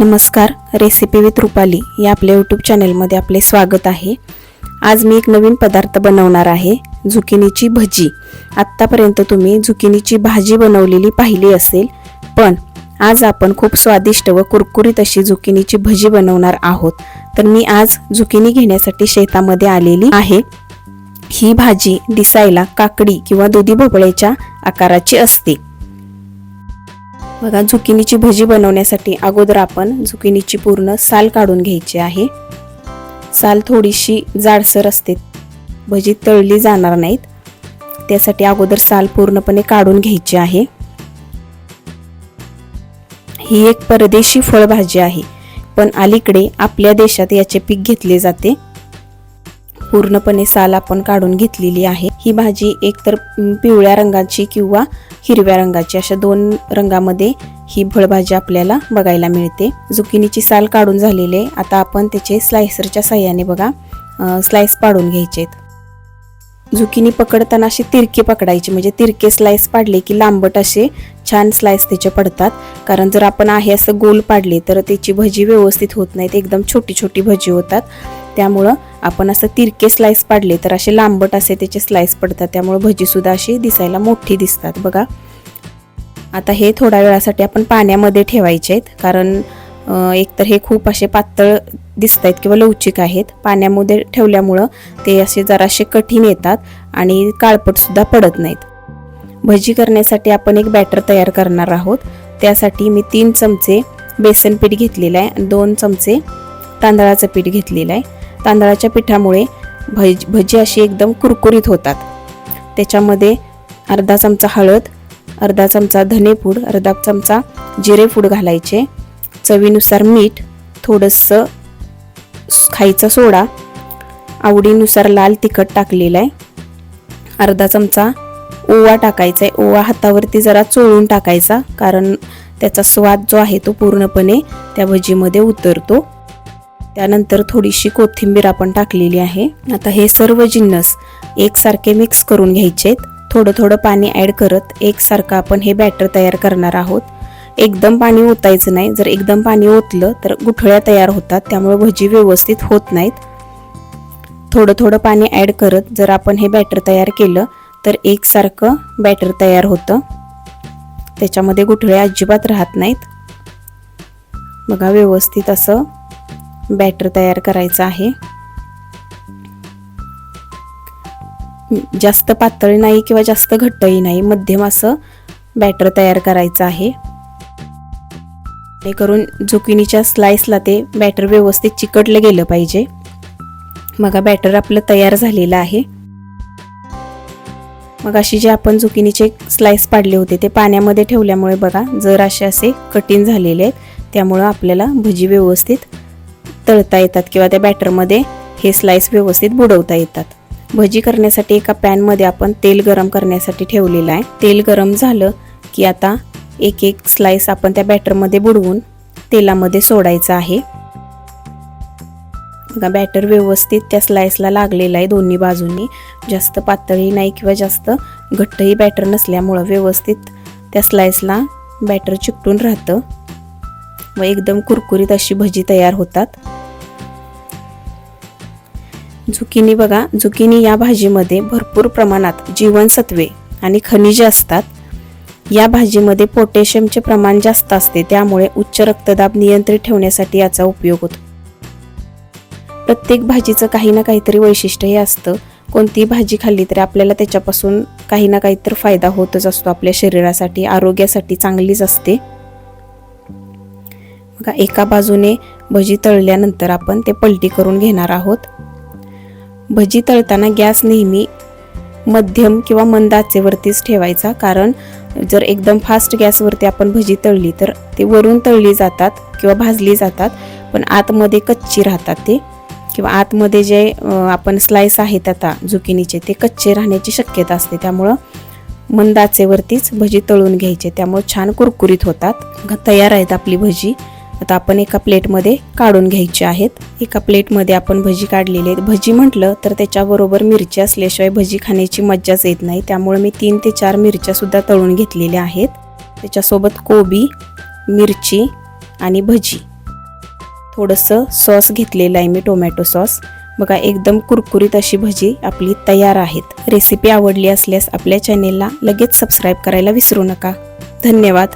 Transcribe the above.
नमस्कार recipe with Rupali या आपल्या यूट्यूब चॅनलमध्ये आपले स्वागत आहे. आज मी एक नवीन पदार्थ बनवणार आहे झुकिनीची भजी. आत्तापर्यंत तुम्ही झुकिनीची भाजी बनवलेली पाहिली असेल पण आज आपण खूप स्वादिष्ट व कुरकुरीत अशी झुकिनीची भजी बनवणार आहोत. तर मी आज झुकिनी घेण्यासाठी शेतामध्ये आलेली आहे. ही भाजी दिसायला काकडी किंवा दुधी भोपळ्याच्या आकाराची असते. बघा झुकिनीची भजी बनवण्यासाठी अगोदर आपण झुकिनीची पूर्ण साल काढून घ्यायची आहे. साल थोडीशी जाडसर असते. भजी तळली जाणार नाहीत. त्यासाठी अगोदर साल पूर्णपणे काढून घ्यायची आहे. ही एक परदेशी फळभाजी आहे. पण अलीकडे आपल्या देशात याचे पीक घेतले जाते. पूर्णपणे साल आपण काढून घेतलेली आहे. ही भाजी एकतर पिवळ्या रंगाची किंवा हिरव्या रंगाची अशा दोन रंगामध्ये ही फळभाजी आपल्याला बघायला मिळते. झुकिनीची साल काढून झालेली आहे. आता आपण त्याचे स्लायसरच्या साह्याने बघा. स्लाइस पाडून घ्यायचे झुकिनी पकडताना असे तिरके पकडायचे म्हणजे तिरके स्लाइस पाडले की लांबट असे छान स्लाइस त्याचे पडतात. कारण जर आपण आहे असं गोल पाडले तर त्याची भजी व्यवस्थित होत नाहीत. एकदम छोटी छोटी भजी होतात. त्यामुळं आपण असं तिरके स्लाइस पाडले तर असे लांबट असे त्याचे स्लाइस पडतात. त्यामुळं भजीसुद्धा अशी दिसायला मोठी दिसतात. बघा. आता हे थोड्या वेळासाठी आपण पाण्यामध्ये ठेवायचे आहेत. कारण एकतर हे खूप असे पातळ दिसत आहेत किंवा लवचिक आहेत. पाण्यामध्ये ठेवल्यामुळं ते असे जराशे कठीण येतात आणि काळपटसुद्धा पडत नाहीत. भजी करण्यासाठी आपण एक बॅटर तयार करणार आहोत. त्यासाठी मी तीन चमचे बेसन पीठ घेतलेलं आहे. दोन चमचे तांदळाचं पीठ घेतलेलं आहे. तांदळाच्या पिठामुळे भज भजी अशी एकदम कुरकुरीत होतात. त्याच्यामध्ये अर्धा चमचा हळद अर्धा चमचा धनेपूड अर्धा चमचा जिरेपूड घालायचे. चवीनुसार मीठ थोडंसं खायचा सोडा. आवडीनुसार लाल तिखट टाकलेलं आहे. अर्धा चमचा ओवा टाकायचा आहे. ओवा हातावरती जरा चोळून टाकायचा कारण त्याचा स्वाद जो आहे तो पूर्णपणे त्या भजीमध्ये उतरतो. त्यानंतर थोडीशी कोथिंबीर आपण टाकलेली आहे. आता हे सर्व जिन्नस एकसारखे मिक्स करून घ्यायचे थोडं थोडं पाणी ॲड करत एकसारखं आपण हे बॅटर तयार करणार आहोत. एकदम पाणी ओतायचं नाही. जर एकदम पाणी ओतलं तर गुठळ्या तयार होतात. त्यामुळे भजी व्यवस्थित होत नाहीत. थोडं थोडं पाणी ॲड करत जर आपण हे बॅटर तयार केलं तर एकसारखं बॅटर तयार होतं. त्याच्यामध्ये गुठळे अजिबात राहत नाहीत. बघा व्यवस्थित असं बॅटर तयार करायचं आहे. जास्त पातळ नाही किंवा जास्त घट्टही नाही मध्यम असं बॅटर तयार करायचं आहे. करून झुकिनीच्या स्लाइसला ते बॅटर व्यवस्थित चिकटलं गेलं पाहिजे. मग बॅटर आपलं तयार झालेलं आहे. मग अशी जे आपण झुकिनीचे स्लाइस पाडले होते ते पाण्यामध्ये ठेवल्यामुळे बघा जर असे असे कठीण झालेले आहेत त्यामुळं आपल्याला भजी व्यवस्थित तळता येतात किंवा त्या बॅटरमध्ये हे स्लाइस व्यवस्थित बुडवता येतात. भजी करण्यासाठी एका पॅनमध्ये आपण तेल गरम करण्यासाठी ठेवलेलं आहे. तेल गरम झालं की आता एक एक स्लाइस आपण त्या बॅटरमध्ये बुडवून तेलामध्ये सोडायचं आहे. बघा बॅटर व्यवस्थित त्या स्लाइसला लागलेलं आहे दोन्ही बाजूंनी. जास्त पातळी नाही किंवा जास्त घट्टही बॅटर नसल्यामुळं व्यवस्थित त्या स्लाइसला बॅटर चिकटून राहतं. व एकदम कुरकुरीत अशी भजी तयार होतात. झुकिनी बघा झुकिनी या भाजीमध्ये भरपूर प्रमाणात जीवनसत्वे आणि खनिजे असतात. या भाजीमध्ये पोटॅशियमचे प्रमाण जास्त असते त्यामुळे उच्च रक्तदाब नियंत्रित ठेवण्यासाठी याचा उपयोग होतो. प्रत्येक भाजीचं काही ना काहीतरी वैशिष्ट्य हे असतं. कोणतीही भाजी खाल्ली तरी आपल्याला त्याच्यापासून काही ना काहीतरी फायदा होतच असतो. आपल्या शरीरासाठी आरोग्यासाठी चांगलीच असते. बघा एका बाजूने भजी तळल्यानंतर आपण ते पलटी करून घेणार आहोत. भजी तळताना गॅस नेहमी मध्यम किंवा मंद आचेवरतीच ठेवायचा. कारण जर एकदम फास्ट गॅसवरती आपण भजी तळली तर ते वरून तळली जातात किंवा भाजली जातात पण आतमध्ये कच्ची राहतात ते. किंवा आतमध्ये जे आपण स्लाइस आहेत आता झुकिनीचे ते कच्चे राहण्याची शक्यता असते. त्यामुळं मंद आचेवरतीच भजी तळून घ्यायचे. त्यामुळे छान कुरकुरीत होतात. तयार आहेत आपली भजी. आता आपण एका प्लेटमध्ये काढून घ्यायचे आहेत. एका प्लेटमध्ये आपण भजी काढलेली आहेत. भजी म्हटलं तर त्याच्याबरोबर मिरची असल्याशिवाय भजी खाण्याची मज्जाच येत नाही. त्यामुळे मी तीन ते चार मिरच्यासुद्धा तळून घेतलेल्या आहेत. त्याच्यासोबत कोबी मिरची आणि भजी. थोडंसं सॉस घेतलेलं आहे मी टोमॅटो सॉस. बघा एकदम कुरकुरीत अशी भजी आपली तयार आहेत. रेसिपी आवडली असल्यास आपल्या चॅनेलला लगेच सबस्क्राईब करायला विसरू नका. धन्यवाद.